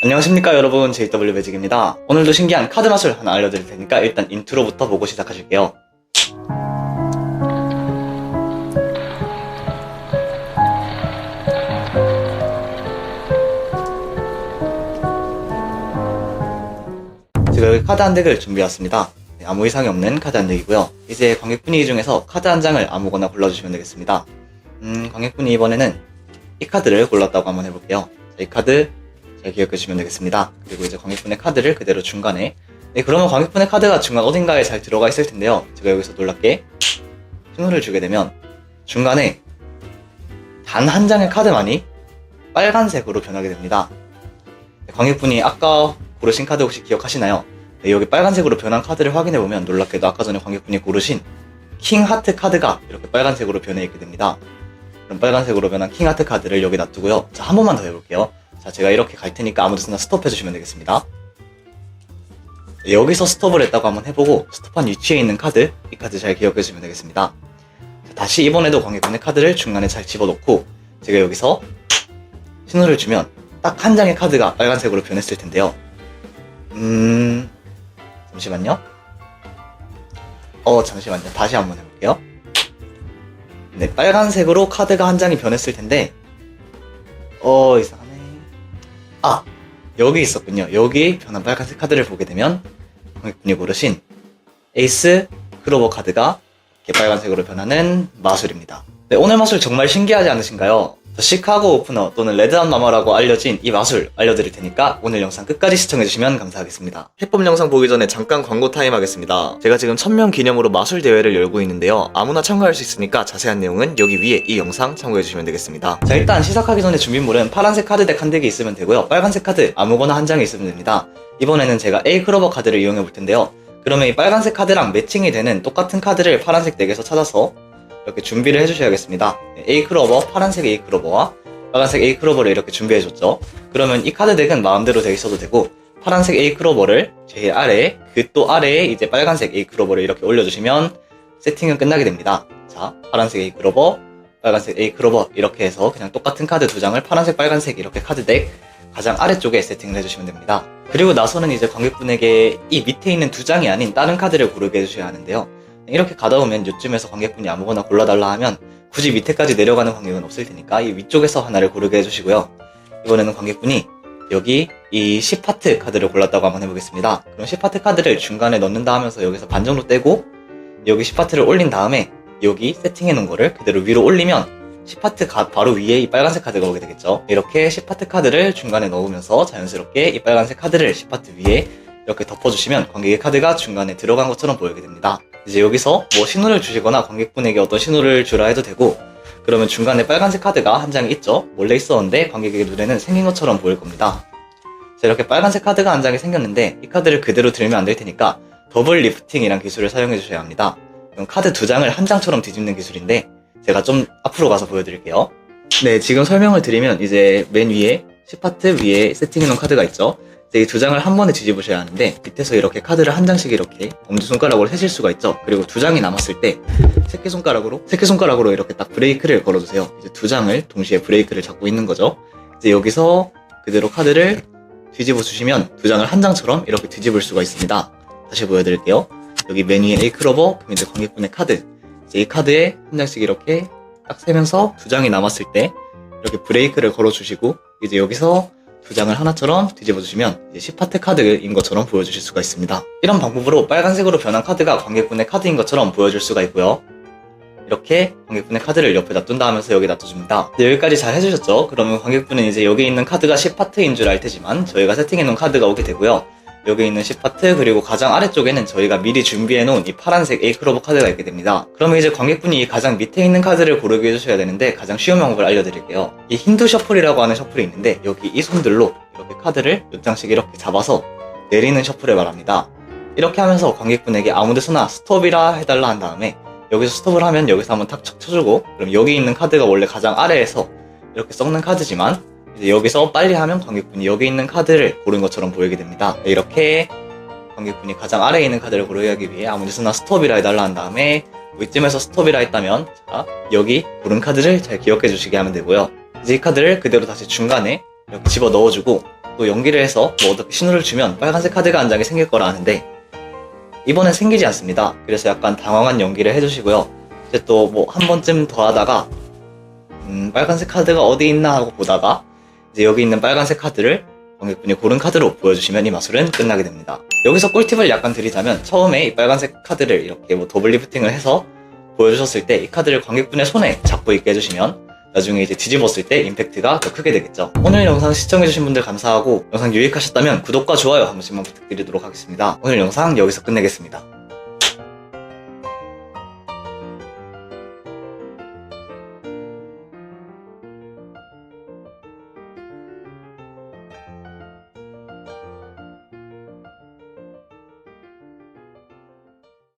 안녕하십니까 여러분. JW 매직입니다. 오늘도 신기한 카드 마술 하나 알려드릴 테니까 일단 인트로부터 보고 시작하실게요. 제가 여기 카드 한 덱을 준비해왔습니다. 네, 아무 이상이 없는 카드 한 덱이고요. 이제 관객분이 이 중에서 카드 한 장을 아무거나 골라주시면 되겠습니다. 음 관객분이 이번에는 이 카드를 골랐다고 한번 해볼게요. 자, 이 카드 잘 기억해 주시면 되겠습니다. 그리고 이제 관객분의 카드를 그대로 중간에 네, 그러면 관객분의 카드가 중간 어딘가에 잘 들어가 있을 텐데요. 제가 여기서 놀랍게 신호를 주게 되면 중간에 단 한 장의 카드만이 빨간색으로 변하게 됩니다. 네, 관객분이 아까 고르신 카드 혹시 기억하시나요? 네, 여기 빨간색으로 변한 카드를 확인해 보면 놀랍게도 아까 전에 관객분이 고르신 킹 하트 카드가 이렇게 빨간색으로 변해 있게 됩니다. 그럼 빨간색으로 변한 킹 하트 카드를 여기 놔두고요. 자, 한 번만 더 해볼게요. 자, 제가 이렇게 갈 테니까 아무 데서나 스톱 해 주시면 되겠습니다. 네, 여기서 스톱을 했다고 한번 해보고 스톱한 위치에 있는 카드, 이 카드 잘 기억해 주시면 되겠습니다. 자, 다시 이번에도 관객분의 카드를 중간에 잘 집어넣고 제가 여기서 신호를 주면 딱 한 장의 카드가 빨간색으로 변했을 텐데요. 음... 잠시만요. 어, 잠시만요. 다시 한번 해볼게요. 네, 빨간색으로 카드가 한 장이 변했을 텐데 어, 이상하네. 아, 여기 있었군요. 여기 변한 빨간색 카드를 보게 되면 관객분이 고르신 에이스 크로버 카드가 이렇게 빨간색으로 변하는 마술입니다. 네, 오늘 마술 정말 신기하지 않으신가요? 더 시카고 오프너 또는 레드한 마마라고 알려진 이 마술 알려드릴 테니까 오늘 영상 끝까지 시청해주시면 감사하겠습니다. 해법 영상 보기 전에 잠깐 광고 타임 하겠습니다. 제가 지금 1000명 기념으로 마술 대회를 열고 있는데요. 아무나 참가할 수 있으니까 자세한 내용은 여기 위에 이 영상 참고해주시면 되겠습니다. 자 일단 시작하기 전에 준비물은 파란색 카드 덱 한 덱이 있으면 되고요. 빨간색 카드 아무거나 한 장이 있으면 됩니다. 이번에는 제가 A 크로버 카드를 이용해 볼 텐데요. 그러면 이 빨간색 카드랑 매칭이 되는 똑같은 카드를 파란색 덱에서 찾아서 이렇게 준비를 해주셔야겠습니다. A 크로버, 파란색 A 크로버와 빨간색 A 크로버를 이렇게 준비해줬죠. 그러면 이 카드 덱은 마음대로 돼 있어도 되고 파란색 A 크로버를 제일 아래에 그 또 아래에 이제 빨간색 A 크로버를 이렇게 올려주시면 세팅은 끝나게 됩니다. 자, 파란색 A 크로버, 빨간색 A 크로버 이렇게 해서 그냥 똑같은 카드 두 장을 파란색, 빨간색 이렇게 카드 덱 가장 아래쪽에 세팅을 해주시면 됩니다. 그리고 나서는 이제 관객분에게 이 밑에 있는 두 장이 아닌 다른 카드를 고르게 해주셔야 하는데요. 이렇게 가다 보면 요쯤에서 관객분이 아무거나 골라달라 하면 굳이 밑에까지 내려가는 관객은 없을 테니까 이 위쪽에서 하나를 고르게 해주시고요. 이번에는 관객분이 여기 이 10파트 카드를 골랐다고 한번 해보겠습니다. 그럼 10파트 카드를 중간에 넣는다 하면서 여기서 반 정도 떼고 여기 10파트를 올린 다음에 여기 세팅해 놓은 거를 그대로 위로 올리면 10파트 가, 바로 위에 이 빨간색 카드가 오게 되겠죠. 이렇게 10파트 카드를 중간에 넣으면서 자연스럽게 이 빨간색 카드를 10파트 위에 이렇게 덮어주시면 관객의 카드가 중간에 들어간 것처럼 보이게 됩니다. 이제 여기서 뭐 신호를 주시거나 관객분에게 어떤 신호를 주라 해도 되고 그러면 중간에 빨간색 카드가 한 장이 있죠. 원래 있었는데 관객의 눈에는 생긴 것처럼 보일 겁니다. 자, 이렇게 빨간색 카드가 한 장이 생겼는데 이 카드를 그대로 들면 안 될 테니까 더블 리프팅이란 기술을 사용해 주셔야 합니다. 이건 카드 두 장을 한 장처럼 뒤집는 기술인데 제가 좀 앞으로 가서 보여드릴게요. 네, 지금 설명을 드리면 이제 맨 위에 10파트 위에 세팅해 놓은 카드가 있죠. 이제 이 두 장을 한 번에 뒤집으셔야 하는데 밑에서 이렇게 카드를 한 장씩 이렇게 엄지손가락으로 세실 수가 있죠. 그리고 두 장이 남았을 때 새끼손가락으로 새끼손가락으로 이렇게 딱 브레이크를 걸어주세요. 이제 두 장을 동시에 브레이크를 잡고 있는 거죠. 이제 여기서 그대로 카드를 뒤집어 주시면 두 장을 한 장처럼 이렇게 뒤집을 수가 있습니다. 다시 보여드릴게요. 여기 A 크로버, 그럼 이제 관객분의 카드. 이제 이 카드에 한 장씩 이렇게 딱 세면서 두 장이 남았을 때 이렇게 브레이크를 걸어주시고 이제 여기서 두 장을 하나처럼 뒤집어 주시면 이제 10파트 카드인 것처럼 보여주실 수가 있습니다. 이런 방법으로 빨간색으로 변한 카드가 관객분의 카드인 것처럼 보여줄 수가 있고요. 이렇게 관객분의 카드를 옆에 놔둔다 하면서 여기 놔둬줍니다. 네, 여기까지 잘 해주셨죠? 그러면 관객분은 이제 여기 있는 카드가 10파트인 줄 알 테지만 저희가 세팅해놓은 카드가 오게 되고요. 여기 있는 10파트 그리고 가장 아래쪽에는 저희가 미리 준비해 놓은 이 파란색 A 크로버 카드가 있게 됩니다. 그러면 이제 관객분이 이 가장 밑에 있는 카드를 고르게 해주셔야 되는데 가장 쉬운 방법을 알려드릴게요. 이 힌두 셔플이라고 하는 셔플이 있는데 여기 이 손들로 이렇게 카드를 몇 장씩 이렇게 잡아서 내리는 셔플을 말합니다. 이렇게 하면서 관객분에게 아무 데서나 스톱이라 해달라 한 다음에 여기서 스톱을 하면 여기서 한번 탁 쳐주고 그럼 여기 있는 카드가 원래 가장 아래에서 이렇게 썩는 카드지만 여기서 빨리 하면 관객분이 여기 있는 카드를 고른 것처럼 보이게 됩니다. 네, 이렇게 관객분이 가장 아래에 있는 카드를 고르게 하기 위해 아무 데서나 스톱이라 해달라 한 다음에 이쯤에서 스톱이라 했다면 자 여기 고른 카드를 잘 기억해 주시게 하면 되고요. 이제 이 카드를 그대로 다시 중간에 이렇게 집어 넣어주고 또 연기를 해서 뭐 어떻게 신호를 주면 빨간색 카드가 한 장이 생길 거라 하는데 이번엔 생기지 않습니다. 그래서 약간 당황한 연기를 해주시고요. 이제 또 뭐 한 번쯤 더 하다가 음, 빨간색 카드가 어디 있나 하고 보다가 여기 있는 빨간색 카드를 관객분이 고른 카드로 보여주시면 이 마술은 끝나게 됩니다. 여기서 꿀팁을 약간 드리자면 처음에 이 빨간색 카드를 이렇게 뭐 더블 리프팅을 해서 보여주셨을 때 이 카드를 관객분의 손에 잡고 있게 해주시면 나중에 이제 뒤집었을 때 임팩트가 더 크게 되겠죠. 오늘 영상 시청해주신 분들 감사하고 영상 유익하셨다면 구독과 좋아요 한 번씩만 부탁드리도록 하겠습니다. 오늘 영상 여기서 끝내겠습니다.